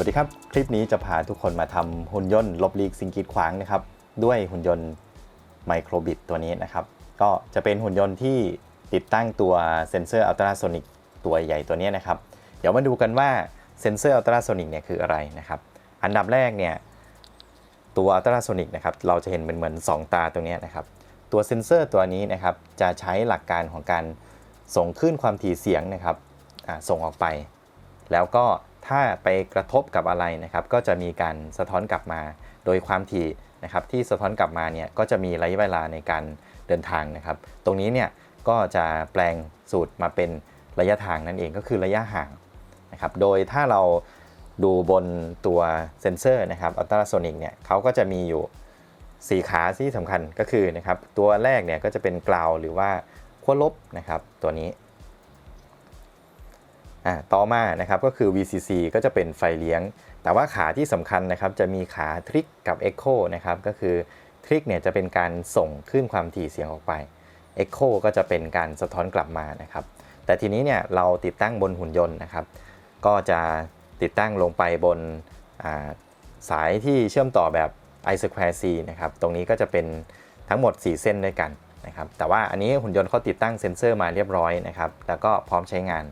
วัสดีครับ คลิปนี้จะพาทุกคนมาทำหุ่นยนต์ลบลีกสิ่งกีดขวางนะครับ ด้วยหุ่นยนต์ไมโครบิตตัวนี้นะครับ ก็จะเป็นหุ่นยนต์ที่ติดตั้งตัวเซนเซอร์อัลตราโซนิกตัวใหญ่ตัวนี้นะครับ เดี๋ยวมาดูกันว่าเซนเซอร์อัลตราโซนิกเนี่ยคืออะไรนะครับ อันดับแรกเนี่ยตัวอัลตราโซนิกนะครับ เราจะเห็นเป็นเหมือน 2 ตาตรงนี้นะครับ ตัวเซนเซอร์ตัวนี้นะครับ จะใช้หลักการของการส่งคลื่นความถี่เสียงนะครับส่งออกไป แล้วก็ ถ้าไปกระทบกับอะไรนะครับ ก็จะมีการสะท้อนกลับมา โดยความถี่นะครับที่สะท้อนกลับมาเนี่ยก็จะมีระยะเวลาในการเดินทางนะครับ ตรงนี้เนี่ยก็จะแปลงสูตรมาเป็นระยะทางนั่นเองก็คือระยะห่างนะครับ โดยถ้าเราดูบนตัวเซนเซอร์นะครับอัลตราโซนิกเนี่ยเขาก็จะมีอยู่ 4 ขาที่สำคัญก็คือนะครับตัวแรกเนี่ยก็จะเป็นกราวหรือว่าขั้วลบนะครับตัวนี้ ต่อมานะครับก็คือ VCC ก็จะเป็นไฟเลี้ยง แต่ว่าขาที่สำคัญนะครับจะมีขาทริกกับ Echo นะครับก็คือทริกเนี่ยจะเป็นการส่งคลื่นความถี่เสียงออกไป Echo ก็จะเป็นการสะท้อนกลับมานะครับแต่ทีนี้เนี่ยเราติดตั้งบนหุ่นยนต์นะครับ ก็จะติดตั้งลงไปบนาสายที่เชื่อมต่อแบบ i square c นะครับตรงนี้ก็จะเป็นทั้งหมด 4 เส้นด้วยกันนะครับแต่ว่าอันนี้หุ่นยนต์เขาติดตั้งเซ็นเซอร์มาเรียบร้อยนะครับแล้วก็พร้อมใช้งาน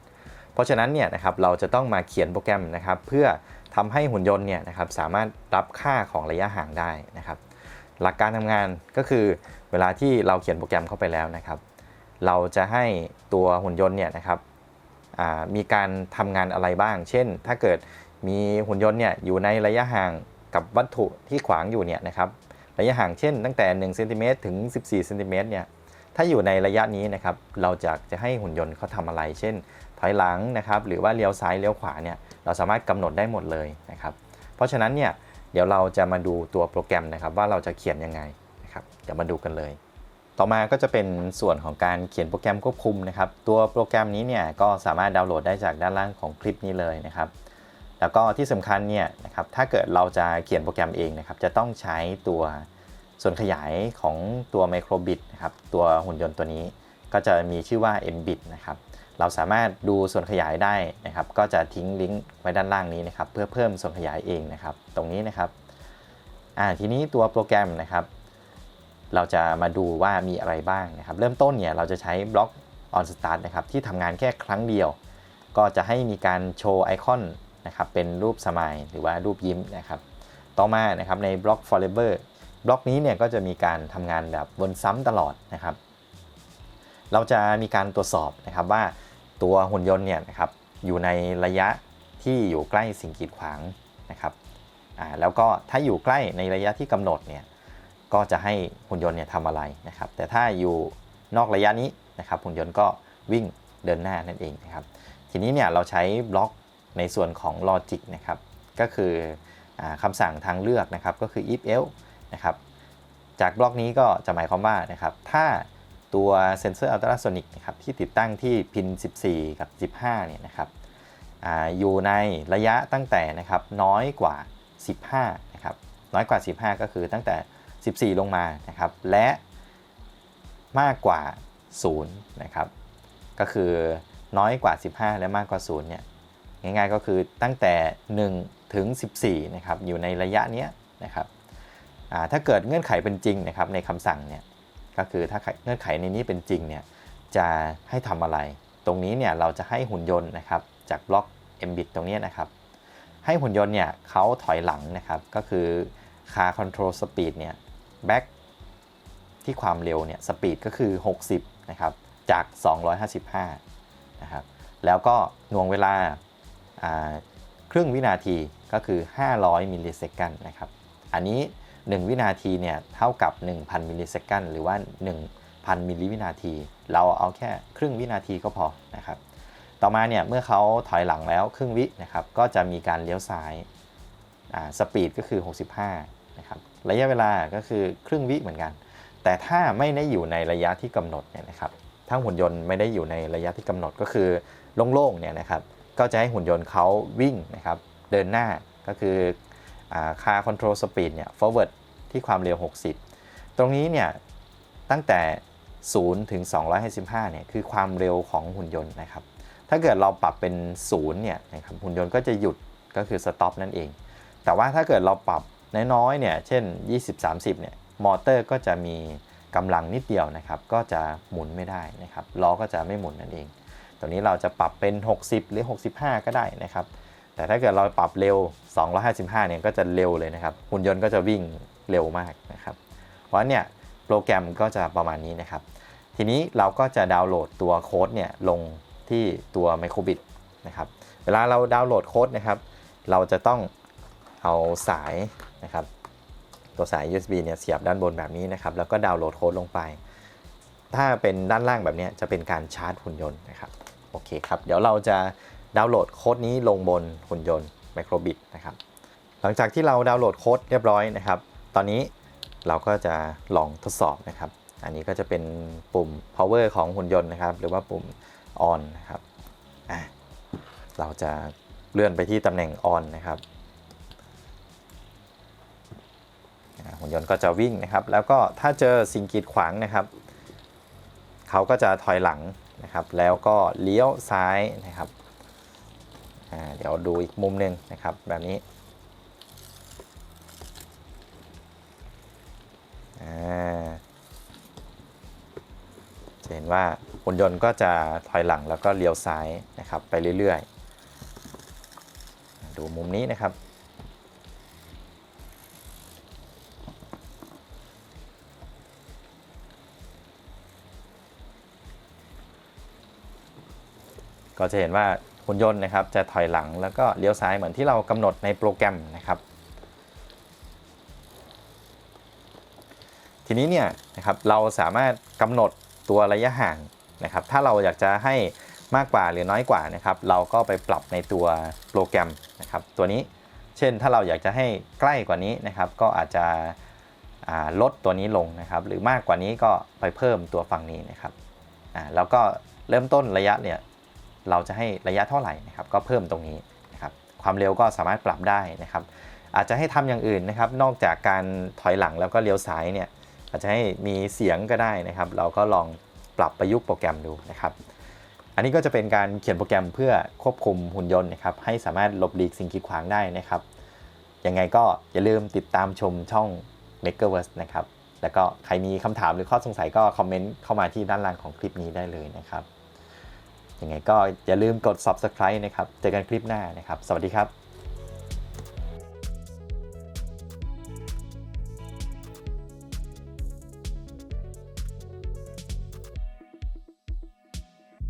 เพราะฉะนั้นเนี่ยนะครับเราจะต้องมาเขียนโปรแกรมนะครับเพื่อทำให้หุ่นยนต์เนี่ยนะครับสามารถรับค่าของระยะห่างได้นะครับหลักการทำงานก็คือเวลาที่เราเขียนโปรแกรมเข้าไปแล้วนะครับ เราจะให้ตัวหุ่นยนต์เนี่ยนะครับมีการทำงานอะไรบ้าง เช่น ถ้าเกิดมีหุ่นยนต์เนี่ยอยู่ในระยะห่างกับวัตถุที่ขวางอยู่เนี่ยนะครับระยะห่างเช่น ตั้งแต่1เซนติเมตรถึง 14เซนติเมตรเนี่ยถ้าอยู่ในระยะนี้นะครับเราจะจะให้หุ่นยนต์เขาทำอะไร เช่น ถอยหลังนะครับหรือว่าเลี้ยวซ้ายเลี้ยวขวาเนี่ยเราสามารถกำหนดได้หมดเลยนะครับเพราะฉะนั้นเนี่ยเดี๋ยวเราจะมาดูตัวโปรแกรมนะครับว่าเราจะเขียนยังไงนะครับเดี๋ยวมาดูกันเลย ต่อมาก็จะเป็นส่วนของการเขียนโปรแกรมควบคุมนะครับตัวโปรแกรมนี้เนี่ยก็สามารถดาวน์โหลดได้จากด้านล่างของคลิปนี้เลยนะครับแล้วก็ที่สำคัญเนี่ยนะครับถ้าเกิดเราจะเขียนโปรแกรมเองนะครับจะต้องใช้ตัวส่วนขยายของตัว Microbit นะครับตัวหุ่นยนต์ตัวนี้ก็จะมีชื่อว่า Mbit นะครับ เราสามารถดูส่วนขยายได้นะครับ ก็จะทิ้งลิงก์ไว้ด้านล่างนี้นะครับ เพื่อเพิ่มส่วนขยายเองนะครับ ตรงนี้นะครับอ่าทีนี้ตัวโปรแกรมนะครับ เราจะมาดูว่ามีอะไรบ้างนะครับ เริ่มต้นเนี่ยเราจะใช้บล็อก on start นะครับที่ทำงานแค่ครั้งเดียว ก็จะให้มีการโชว์ไอคอนนะครับเป็นรูปสมายหรือว่ารูปยิ้มนะครับ ต่อมานะครับในบล็อก forever บล็อกนี้เนี่ยก็จะมีการทำงานแบบวนซ้ำตลอดนะครับ เราจะมีการตรวจสอบนะครับว่า ตัวหุ่นยนต์เนี่ยนะครับอยู่ในระยะที่อยู่ใกล้สิ่งกีดขวางนะครับแล้วก็ถ้าอยู่ใกล้ในระยะที่กำหนดเนี่ยก็จะให้หุ่นยนต์เนี่ยทำอะไรนะครับ แต่ถ้าอยู่นอกระยะนี้นะครับหุ่นยนต์ก็วิ่งเดินหน้านั่นเองนะครับ ทีนี้เนี่ยเราใช้บล็อกในส่วนของ logic นะครับก็คืออคำสั่งทางเลือกนะครับก็คือ if else นะครับจากบล็อกนี้ก็จะหมายความว่านะครับถ้า ตัวเซนเซอร์อัลตราโซนิกนะครับที่ติดตั้งที่พิน 14 กับ 15 เนี่ยนะครับออยู่ในระยะตั้งแต่นะครับน้อยกว่า 15 นะครับน้อยกว่า 15 ก็คือตั้งแต่ 14 ลงมานะครับและมากกว่า 0 นะครับก็คือน้อยกว่า 15 และมากกว่า 0 เนี่ยง่ายๆก็คือตั้งแต่ 1 ถึง 14 นะครับอยู่ในระยะเนี้ยนะครับถ้าเกิดเงื่อนไขเป็นจริงนะครับในคำสั่งเนี่ย ก็คือถ้าเงื่อนไขในนี้เป็นจริงเนี่ยจะให้ทำอะไร ตรงนี้เนี่ยเราจะให้หุ่นยนต์นะครับจากบล็อก mbit ตรงนี้นะครับ ให้หุ่นยนต์เนี่ยเขาถอยหลังนะครับ ก็คือ car control speed เนี่ย back ที่ความเร็วเนี่ยสปีดก็คือ 60 นะครับ จาก 255 นะครับ แล้วก็หน่วงเวลาครึ่งวินาทีก็คือ 500 มิลลิเซคันนะครับ อันนี้ 1 วินาทีเนี่ยเท่ากับ 1,000 มิลลิเซคันหรือว่า 1,000 มิลลิวินาที เราเอาแค่ครึ่งวินาทีก็พอนะครับ ต่อมาเนี่ยเมื่อเขาถอยหลังแล้วครึ่งวินะครับก็จะมีการเลี้ยวซ้ายสปีดก็คือ 65นะครับระยะเวลาก็คือครึ่งวิเหมือนกัน แต่ถ้าไม่ได้อยู่ในระยะที่กำหนดเนี่ยนะครับถ้าหุ่นยนต์ไม่ได้อยู่ในระยะที่กำหนดก็คือโล่งๆเนี่ยนะครับก็จะให้หุ่นยนต์เขาวิ่งนะครับเดินหน้าก็คือ คาคอนโทรลสปีดเนี่ย forward ที่ความเร็ว 60 ตรงนี้เนี่ยตั้งแต่ 0 ถึง 255 เนี่ยคือความเร็วของหุ่นยนต์นะครับ ถ้าเกิดเราปรับเป็น 0 เนี่ยนะครับหุ่นยนต์ก็จะหยุดก็คือ stop นั่นเอง แต่ว่าถ้าเกิดเราปรับน้อยๆ เนี่ย เช่น 20-30 เนี่ย มอเตอร์ก็จะมีกำลังนิดเดียวนะครับ ก็จะหมุนไม่ได้นะครับ ล้อก็จะไม่หมุนนั่นเอง ตรงนี้เราจะปรับเป็น 60 หรือ 65 ก็ได้นะครับ แต่ถ้าเกิดเราปรับเร็ว 255 เนี่ยก็จะเร็วเลยนะครับ หุ่นยนต์ก็จะวิ่งเร็วมากนะครับ เพราะฉะนั้นเนี่ยโปรแกรมก็จะประมาณนี้นะครับ ทีนี้เราก็จะดาวน์โหลดตัวโค้ดเนี่ยลงที่ตัว Microbit นะครับ เวลาเราดาวน์โหลดโค้ดนะครับ เราจะต้องเอาสายนะครับ ตัวสาย USB เนี่ยเสียบด้านบนแบบนี้นะครับ แล้วก็ดาวน์โหลดโค้ดลงไป ถ้าเป็นด้านล่างแบบนี้จะเป็นการชาร์จหุ่นยนต์นะครับ โอเคครับ เดี๋ยวเราจะ ดาวน์โหลดโค้ดนี้ลงบนหุ่นยนต์ Microbit นะครับ หลังจากที่เราดาวน์โหลดโค้ดเรียบร้อยนะครับ ตอนนี้เราก็จะลองทดสอบนะครับ อันนี้ก็จะเป็นปุ่ม power ของหุ่นยนต์นะครับ หรือว่าปุ่ม on นะครับ เราจะเลื่อนไปที่ตำแหน่ง on นะครับหุ่นยนต์ก็จะวิ่งนะครับ แล้วก็ถ้าเจอสิ่งกีดขวางนะครับ เขาก็จะถอยหลังนะครับ แล้วก็เลี้ยวซ้ายนะครับ เดี๋ยวดูอีกมุมหนึ่งนะครับแบบนี้จะเห็นว่าหุ่นยนต์ก็จะถอยหลังแล้วก็เลี้ยวซ้ายนะครับไปเรื่อยๆ ดูมุมนี้นะครับ ก็จะเห็นว่า หุ่นยนต์นะครับจะถอยหลังแล้วก็เลี้ยวซ้ายเหมือนที่เรากำหนดในโปรแกรมนะครับ ทีนี้เนี่ยนะครับเราสามารถกำหนดตัวระยะห่างนะครับ ถ้าเราอยากจะให้มากกว่าหรือน้อยกว่านะครับ เราก็ไปปรับในตัวโปรแกรมนะครับ ตัวนี้เช่นถ้าเราอยากจะให้ใกล้กว่านี้นะครับ ก็อาจจะลดตัวนี้ลงนะครับ หรือมากกว่านี้ก็ไปเพิ่มตัวฝั่งนี้นะครับแล้วก็เริ่มต้นระยะเนี่ย เราจะให้ระยะเท่าไหร่นะครับก็เพิ่มตรงนี้นะครับความเร็วก็สามารถปรับได้นะครับ อาจจะให้ทำอย่างอื่นนะครับ นอกจากการถอยหลังแล้วก็เลี้ยวซ้ายเนี่ยอาจจะให้มีเสียงก็ได้นะครับ เราก็ลองปรับประยุกต์โปรแกรมดูนะครับ อันนี้ก็จะเป็นการเขียนโปรแกรมเพื่อควบคุมหุ่นยนต์นะครับให้สามารถหลบหลีกสิ่งกีดขวางได้นะครับยังไงก็อย่าลืมติดตามชมช่อง Makerverse นะครับแล้วก็ใครมีคำถามหรือข้อสงสัยก็คอมเมนต์เข้ามาที่ด้านล่างของคลิปนี้ได้เลยนะครับ ยังไงก็อย่าลืมกด subscribe นะครับ เจอกันคลิปหน้านะครับ สวัสดีครับ